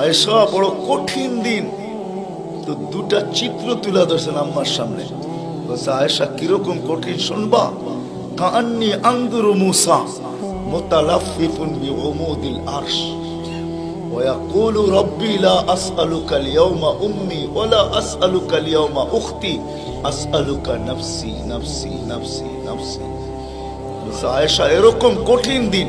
আয়েশা বড় কঠিন দিন তো দুটা চিত্র তুলে ধরছেন আম্মার সামনে বলছে আয়েশা কিরকম কঠিন শুনবা কান্নি আন্দুরু মুসা মুতালাফিফুন বিউমুদিল আরশ ويقول ربي لا أسألك اليوم أمي ولا أسألك اليوم أختي أسألك نفسي نفسي نفسي نفسي বলছে, আয়েশা এরকম কঠিন দিন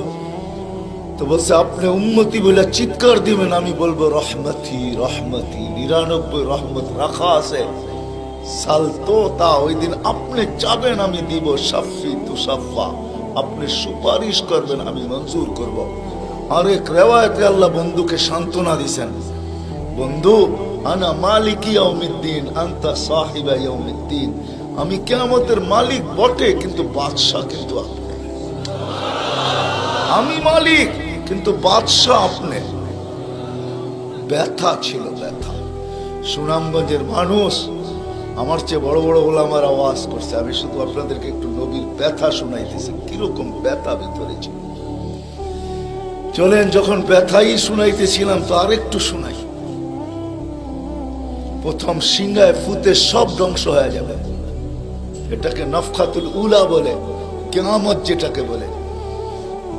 তো বলছে, আপনি উন্মতি বলে চিৎকার দিবেন, আমি বলব, রহমতি রহমতি, নিরানব্বই রহমত রাখা আছে। সাল তো তা, ওই দিন আপনি চাবেন আমি দিব সাফি তুসাফা। আপনি সুপারিশ করবেন, আমি মঞ্জুর করব। আরেক রেওয়ায়তে আল্লাহ বন্ধুকে সান্ত্বনা দিছেন। বন্ধু, আনা মালিক ইয়াউমিদ্দিন, আন্তা সাহিবা ইয়াউমিদ্দিন। আমি কিয়ামতের মালিক বটে, কিন্তু বাদশাহ কিন্তু আপনি। আমি মালিক। কিন্তু বাদশাহ আপনি। ব্যথা ছিল, ব্যথা। সুনামগঞ্জের মানুষ আমার চেয়ে বড় বড় আমার আওয়াজ করছে। আমি শুধু আপনাদেরকে একটু নবীর ব্যথা শুনাইতেছি। কীরকম ব্যথা ভিতরে ছিল। চলেন, যখন ব্যথাই শুনাইতেছিলাম, তো আরেকটু শুনাই। প্রথম সিংহায় ফুতে সব ধ্বংস হয়ে যাবে। এটাকে নফখাতুল উলা বলে, কেয়ামত যেটাকে বলে।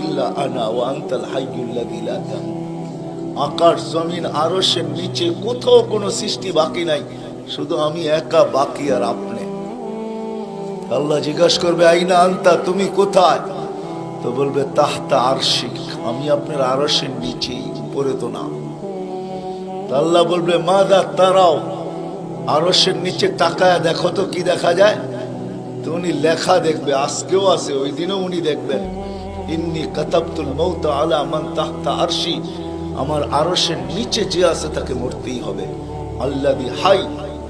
ইল্লা আনা ওয়া আনতাল হাইয়ুল্লাযী লা তামুত আকাশ, জমিন, আরশের নিচে কোথাও কোনো সৃষ্টি বাকি নাই। শুধু আমি একা বাকি আর আপনি। আল্লাহ জিজ্ঞাসা করবে, আইনা আনতা, তুমি কোথায়? তো বলবে, তাহতা আরশিক, আমি আপনার আরশের নিচে উপরে তো না। আল্লাহ বলবে মা দা তারাও, আরশের নিচে তাকায় দেখো তো কি দেখা যায়? তো উনি লেখা দেখবে, আজকেও আছে, ওই দিনও উনি দেখবেন। ইন্নি কাতাবতুল মৌত আলা মান আরশি। আমার আরশের নিচে যে আছে তাকে মরতেই হবে। আল্লাদি হাই,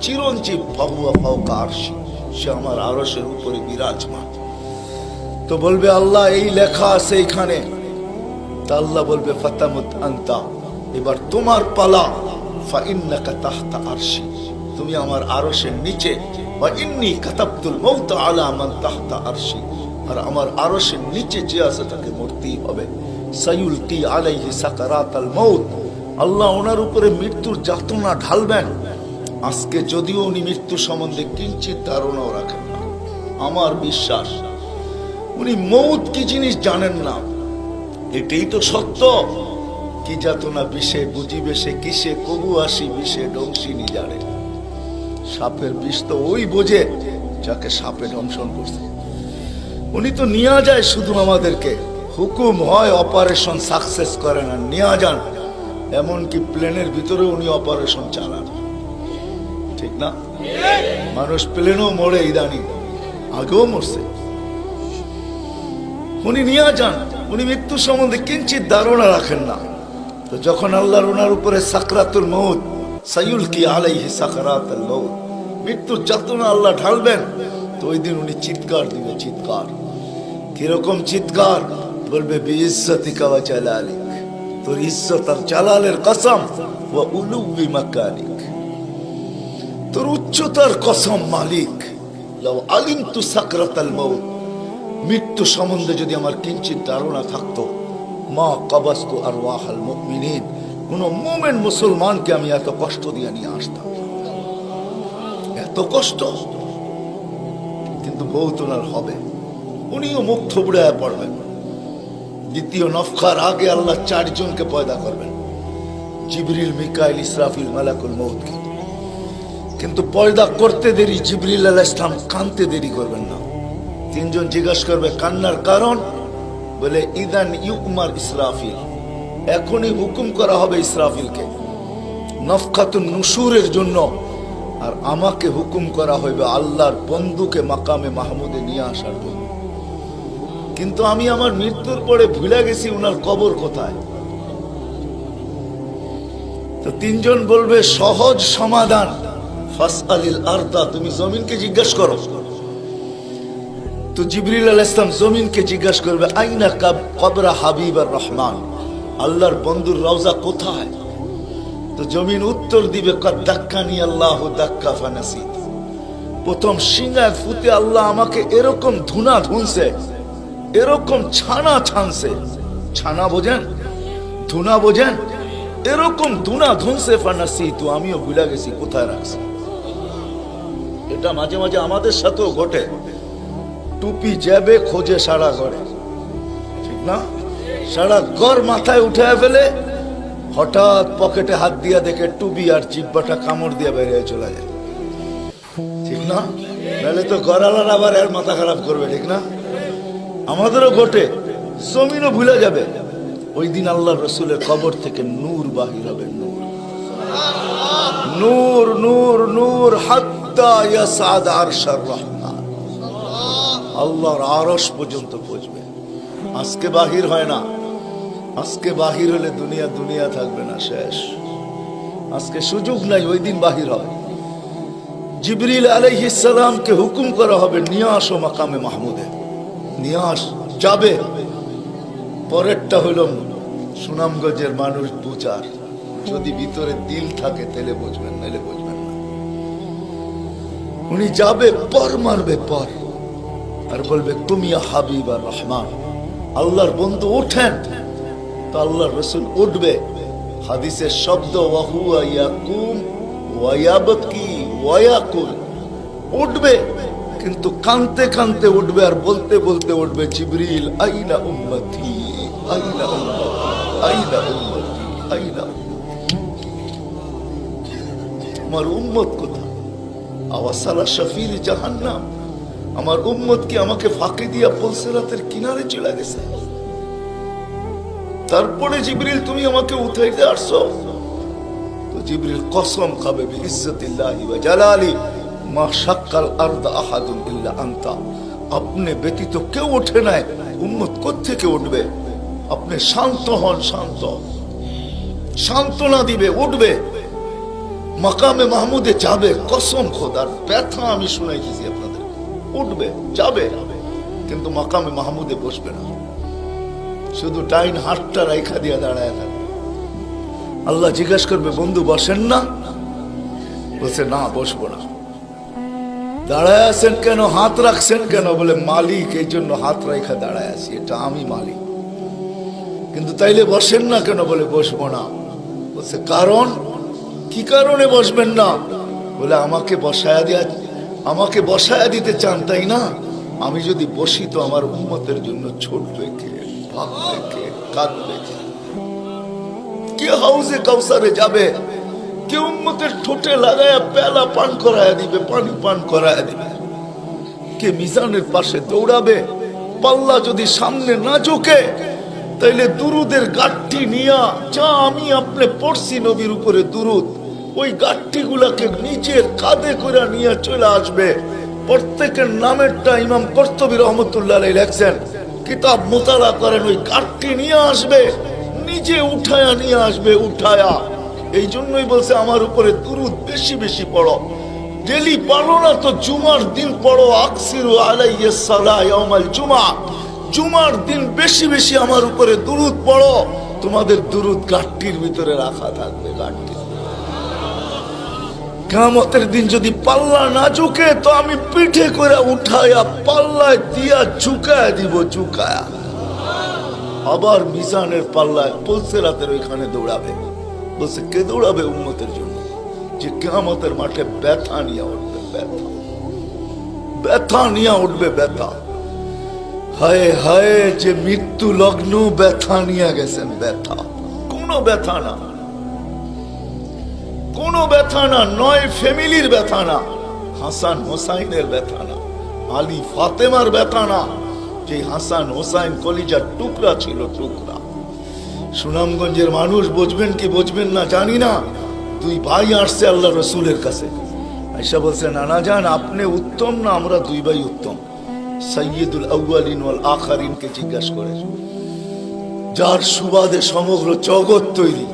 চিরঞ্জীব ফাহুয়া ফাওকা আরশি। সে আমার আরশের উপরে বিরাজমান। তো বলবে আল্লাহ, এই লেখা আছে এখানে। তা আল্লাহ বলবে, ফাতামুত আন্তা। এবার তোমার পালা ফা ইন্নাকা তাহতা আরশি। তুমি আমার আরশের নিচে বা ইন্নি কাতাবতুল মৌত আলা মান আরশি। আর আমার আরশের নিচে যে আছে তাকে মরতেই হবে। সাইউলকি আলাইহি সাকারাতাল মৌত আল্লাহ ওনার উপরে মৃত্যুর যাতনা ঢালবেন। আজকে যদিও উনি মৃত্যু সম্বন্ধে কিঞ্চিত ধারণাও রাখেন না। আমার বিশ্বাস, উনি মৌত কি জিনিস জানেন না। এটাই তো সত্য। কি যাতনা বিষে বুঝিবে সে কিসে, কবু আসি বিষে ডংসিনি জানে সাপের বিষ তো ওই বোঝে যাকে সাপে দংশন করছে। উনি তো নিয়ে যায় শুধু আমাদেরকে। হুকুম হয় অপারেশন সাকসেস করে না নিয়ে যান। এমনকি প্লেনের ভিতরে উনি অপারেশন চালান। ঠিক না? মানুষ প্লেনও মরে ইদানিং। আগেও মরছে। উনি নিয়ে যান। উনি মৃত্যু সম্বন্ধে কিঞ্চিত ধারণা রাখেন না। তো যখন আল্লাহর ওনার উপরে সাকরাতুল মৌত সাইউল কি আলাইহি সাকরাতুল মৌত মৃত্যুর যাতনা আল্লাহ ঢালবেন, তো ওই দিন উনি চিৎকার দিবে, চিৎকার। কীরকম চিৎকার? বলবে বিইজ্জতিকা ওয়া জালালিক। তোর ইজ্জত আর জালালের কসম, ওয়া উলুবি মাকানিক। তোর উচ্চতার কসম মালিক। লাউ আলিমতু সাকরাতাল মৌত মৃত্যু সম্বন্ধে যদি আমার কিঞ্চিত ধারণা থাকতো, মা কবাস্তু আর ওয়াহাল মুমিনিন, কোন মোমেন মুসলমানকে আমি এত কষ্ট দিয়ে নিয়ে আসতাম। এত কষ্ট। কিন্তু বহুত ওনার হবে উনিও মুখ থুবড়ে পড়বেন। দ্বিতীয় নফখার আগে আল্লাহ চারজনকে পয়দা করবেন। জিবরিল, মিকাইল, ইসরাফিল, মালাকুল মৌতকে কিন্তু পয়দা করতে দেরি, জিবরিল আলাহ ইসলাম কানতে দেরি করবেন না। তিনজন জিজ্ঞাসা করবে, কান্নার কারণ? বলে, ইদান ইউকুমার ইসরাফিল। এখনই হুকুম করা হবে ইসরাফিলকে। নফখাতুন নুসুরের জন্য। আর আমাকে হুকুম করা হইবে আল্লাহর বন্ধুকে মাকামে মাহমুদে নিয়ে আসার জন্য। কিন্তু আমি আমার মৃত্যুর পরে ভুলে গেছি উনার কবর কোথায়। তো তিনজন বলবে, সহজ সমাধান। ফাস আলিল আর্দা, তুমি জমিনকে জিজ্ঞাসা করো। তো জিবরিল আল ইসলাম জমিনকে জিজ্ঞাসা করবে, আইনা কাব কবরা হাবিব আর রহমান? আল্লাহর বন্ধুর রওজা কোথায়? তো জমিন উত্তর দিবে দাক্কানি আল্লাহ দাক্কা ফানাসি প্রথম সিংহায় ফুতে আল্লাহ আমাকে এরকম ধুনা ধুনছে এরকম ছানা ছানছে। ছানা বোঝেন? ধুনা বোঝেন? এরকম ধুনা ধুনছে ফানাসি, তো আমিও ভুলে গেছি, কোথায় রাখছি? এটা মাঝে মাঝে আমাদের সাথেও ঘটে। টুপি যাবে খোঁজে সারা ঘরে। ঠিক না? সারা ঘর মাথায় উঠে ফেলে, হঠাৎ পকেটে হাত দিয়া দেখে টুপি আর জিব্বাটা কামড় দিয়ে বেরিয়ে চলে যায়। ঠিক না? নাহলে তো গড়ালার আবার এর মাথা খারাপ করবে, ঠিক না? আমাদেরও ঘটে, জমিনও ভুলে যাবে। ওই দিন আল্লাহ রসুলের কবর থেকে নূর বাহির হবে, নূর। নূর নূর নূর আল্লাহর আরশ পর্যন্ত পৌঁছবে। আজকে বাহির হয় না। আজকে বাহির হলে দুনিয়া দুনিয়া থাকবে না, শেষ। আজকে সুযোগ নাই, ওই দিন বাহির হয়। জিবরিল আলাইহিসালামকে হুকুম করা হবে, নিয়ে আসো মাকামে মাহমুদে। নিয়ে যাবে। পরেরটা হইল সুনামগঞ্জের মানুষ বুচার যদি ভিতরে দিল থাকে, তাহলে বুঝবেন, নাহলে বুঝবেন না। উনি যাবে, পর মারবে, পর। আর বলবে, তুমি হাবিব আর রহমান, আল্লাহর বন্ধু ওঠেন তো আল্লাহর রসুল উঠবে। হাদিসের শব্দ, ওয়াহুয়া ইয়াকুম ওয়ায়াবকি ওয়ায়াকুল। উঠবে। কিন্তু কানতে কানতে উঠবে আর বলতে বলতে উঠবে, জিবরিল আইনা উম্মতি আইনা উম্মতি আইনা উম্মতি আইনা আমার উম্মত কোথা আওয়াসালা শফির জাহান্নাম। আমার উম্মত কি আমাকে ফাঁকি দিয়া পলসেরাতের কিনারে চলে গেছে? তারপরে জিবরিল, তুমি আমাকে উঠাইতে আসছো? তো জিবরিল কসম খাবে ইজ্জতিল্লাহি ওয়া জালালি। মা শাক্কাল আরদ আহাদুন আনতা। আপনি ব্যতীত কেউ ওঠে নাই, উম্মত কোত্থেকে উঠবে? আপনি শান্ত হন, শান্ত। সান্ত্বনা দিবে, উঠবে। মাকামে মাহমুদে যাবে, কসম খোদার ব্যথা আমি শুনাইতেছি আপনাদের। উঠবে, যাবে। কিন্তু মাকামে মাহমুদে বসবে না। শুধু টাইন হাতটা রাইখা দিয়ে দাঁড়ায় থাকবে। আল্লাহ জিজ্ঞাসা করবে, বন্ধু, বসেন না? বলছে, না, বসবো না। দাঁড়ায় আছেন কেন? হাত রাখছেন কেন? বলে, মালিক, এই জন্য হাত রাইখা দাঁড়ায় আছি। এটা আমি মালিক। কিন্তু তাইলে বসেন না কেন? বলে, বসবো না। বলছে, কারণ? কি কারণে বসবেন না? বলে, আমাকে বসায়া দেয়া, আমাকে বসায়া দিতে চান, তাই না? আমি যদি বসি তো আমার উন্মতের জন্য ছোটবে কে ভাববে কে কাঁদবে কে কে হাউসে কাউসারে যাবে? কে উন্মতের ঠোঁটে লাগায়া পেলা পান করায় দিবে, পানি পান করায় দিবে। কে মিজানের পাশে দৌড়াবে, পাল্লা যদি সামনে না ঝুঁকে, তাইলে দুরুদের গাঠটি নিয়া, যা আমি আপনি পড়ছি নবীর উপরে দুরুদ, ওই গাঠটি গুলাকে নিজের কাঁধে করে নিয়ে চলে আসবে। প্রত্যেকের নামেরটা ইমাম কর্তবী রহমতুল্লাহ লেখছেন, কিতাব মোতালা করেন, ওই গাঠটি নিয়ে আসবে, নিজে উঠায়া নিয়ে আসবে, উঠায়া। এই জন্যই বলছে, আমার উপরে দুরুদ বেশি বেশি পড়ো। ডেলি পড়ো না তো জুমার দিন পড়ো। আকসিরু আলাইয়া সালা ইয়াউমাল জুমা। জুমার দিন বেশি বেশি আমার উপরে দুরুদ পড়ো। তোমাদের দুরুদ গাঠটির ভিতরে রাখা থাকবে, গাঠটি। কামতের দিন যদি পাল্লা না ঝুঁকে, তো আমি পিঠে করে উঠায়া, পাল্লায় দিয়া ঝুঁকায় দিব, ঝুঁকায়া। আবার মিজানের পাল্লায় পলসে রাতের ওইখানে দৌড়াবে। বলছে জন্য যে মাঠে ব্যথা নিয়ে উঠবে, ব্যথা। ব্যথা নিয়ে উঠবে ব্যথা। হায় হায়, যে মৃত্যু লগ্ন ব্যথা নিয়ে গেছেন, ব্যথা। কোনো ব্যথা না। কোনো ব্যথা না, নয় ফ্যামিলির ব্যথা না, হাসান হোসাইনের ব্যথা না, আলী ফাতেমার ব্যথা না। যে হাসান হোসাইন কলিজার টুকরা ছিল টুকরা। সুনামগঞ্জের মানুষ বুঝবেন কি বুঝবেন না জানি না। দুই ভাই আসছে আল্লাহ রসুলের কাছে। আইসা বলছে, নানা জান, আপনি উত্তম না আমরা দুই ভাই উত্তম? সৈয়দুল আউ্বালিন ওয়াল আখারিনকে জিজ্ঞাসা করে। যার সুবাদে সমগ্র জগৎ তৈরি,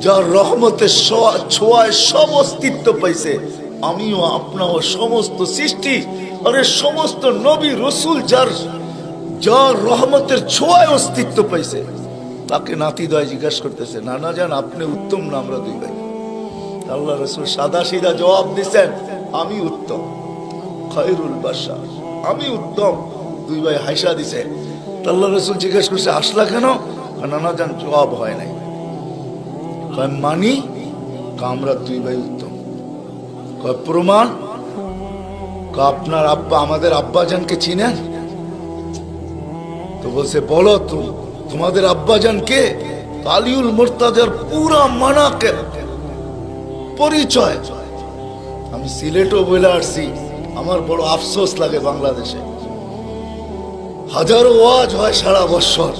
যার রহমতের ছোঁয়া- ছোঁয়ায় সব অস্তিত্ব পাইছে, আমিও আপনাও সমস্ত সৃষ্টি আরে সমস্ত নবী রসুল যার যার রহমতের ছোঁয়ায় অস্তিত্ব পাইছে। তাকে নাতি দয় জিজ্ঞাসা করতেছে, নানা যান আপনি উত্তম না আমরা দুই ভাই? আল্লাহ রসুল সাদা সিধা জবাব দিচ্ছেন, আমি উত্তম, খয়রুল বাসা আমি উত্তম। দুই ভাই হাইসা দিছে। আল্লাহ রসুল জিজ্ঞেস করছে, আসলা কেন? নানা যান জবাব হয় নাই। মানি আমরা দুই ভাই উত্তম। কয়, প্রমাণ আপনার আব্বা, আমাদের আব্বা আব্বাজানকে চিনেন? তো বলছে, বলো তো তোমাদের আব্বাজান কে আলিউল মোর্তাজার পুরা মানাকে পরিচয়। আমি সিলেটও বলে আসছি, আমার বড় আফসোস লাগে বাংলাদেশে। হাজারো ওয়াজ হয় সারা বছর,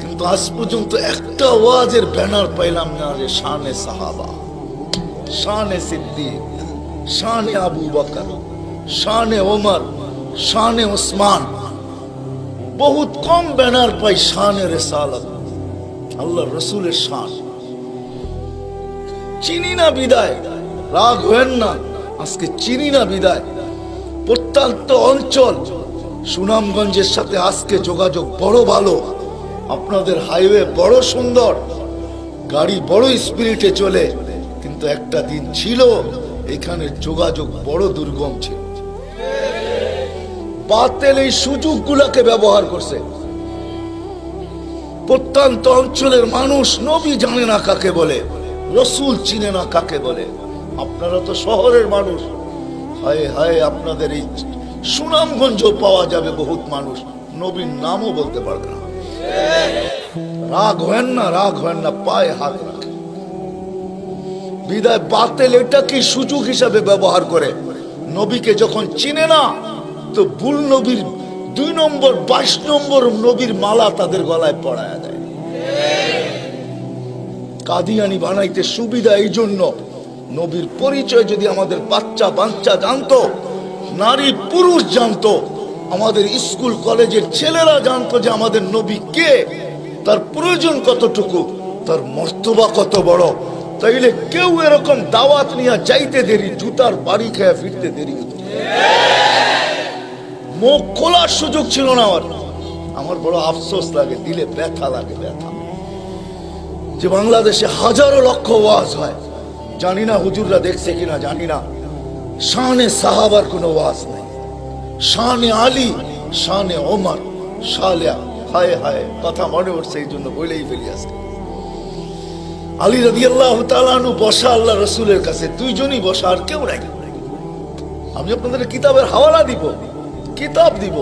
কিন্তু আজ পর্যন্ত একটা ওয়াজের ব্যানার পাইলাম না যে শানে সাহাবা, শানে সিদ্দিক, শানে আবু বকর, শানে ওমর, শানে ওসমান। বহুত কম ব্যানার পাই শানে রেসালত। আল্লাহ রসুলের শান। চিনি না বিদায়, রাগ হেন না, আজকে চিনি না বিদায়। প্রত্যন্ত অঞ্চল, সুনামগঞ্জের সাথে আজকে যোগাযোগ বড় ভালো। আপনাদের হাইওয়ে বড় সুন্দর, গাড়ি বড় স্পিরিটে চলে, কিন্তু একটা দিন ছিল, এখানে যোগাযোগ বড় দুর্গম ছিল। বাতেল এই সুযোগগুলোকে ব্যবহার করছে। প্রত্যন্ত অঞ্চলের মানুষ নবী জানে না কাকে বলে, রসুল চিনে না কাকে বলে। আপনারা তো শহরের মানুষ। হায় হায়, আপনাদের এই সুনামগঞ্জ পাওয়া যাবে বহুত মানুষ। নবীর নামও বলতে পারবে না। রাগ হেন না, রাগ হেন না, পায়ে হাত রাখে বিদায় বাতেল এটা কি সুযোগ হিসাবে ব্যবহার করে। নবীকে যখন চিনে না তো ভুল নবীর দুই নম্বর, বাইশ নম্বর নবীর মালা তাদের গলায় পড়ায় দেয় কাদিয়ানি বানাইতে সুবিধা এই জন্য নবীর পরিচয় যদি আমাদের বাচ্চা বাচ্চা জানতো, নারী পুরুষ জানতো, আমাদের স্কুল, কলেজের ছেলেরা জানতো যে আমাদের নবী কে, তার প্রয়োজন কতটুকু, তার মর্তবা কত বড়। তাইলে কেউ এরকম দাওয়াত নিয়ে যাইতে দেরি, জুতার বাড়ি খেয়ে ফিরতে দেরি হতো। মুখ খোলার সুযোগ ছিল না আমার। আমার বড় আফসোস লাগে, দিলে ব্যথা লাগে, ব্যথা। যে বাংলাদেশে হাজারো লক্ষ ওয়াজ হয়। জানি না হুজুররা দেখছে কিনা, জানি না। শানে সাহাবার কোনো ওয়াজ নেই। শানে আলী, শানে ওমর শালিয়া হায় হায়, কথা মনে উঠছে, এই জন্য বলেই ফেলি আজকে। আলী রবি আল্লাহ তালানু বসা আল্লাহ রসুলের কাছে, দুইজনই বসা আর কেউ নাই। আমি আপনাদের কিতাবের হাওয়ালা দিব। কিতাব দিব।